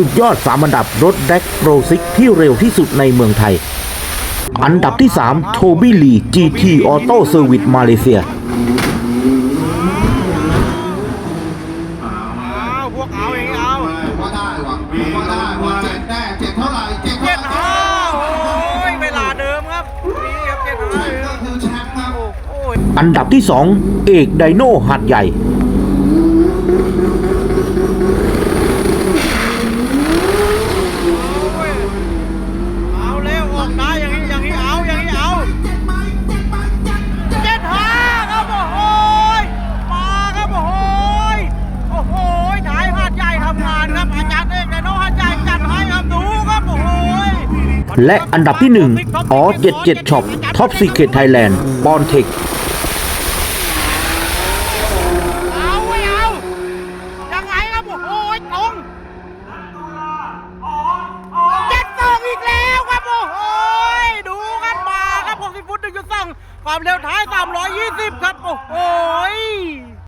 สุดยอด3อันดับรถแดกโปรซิกที่เร็วที่สุดในเมืองไทย อันดับที่ 3 โทบี้ลี GT Auto Service มาเลเซียอาพวกเอาอย่างเอาว่าได้ว่ะว่าได้ว่าเจ็ดแน่ และอันดับที่ 1อ๋อ77ช็อปท็อปซีเคทไทยแลนด์ปอนเทคเอาไว้เอายังไงครับโอ้โหยตรงเจ็ดสองอีกแล้วครับโอ้โหดูกันมาครับ60ฟุต1.2ความเร็วท้าย 320 ครับโอ้โห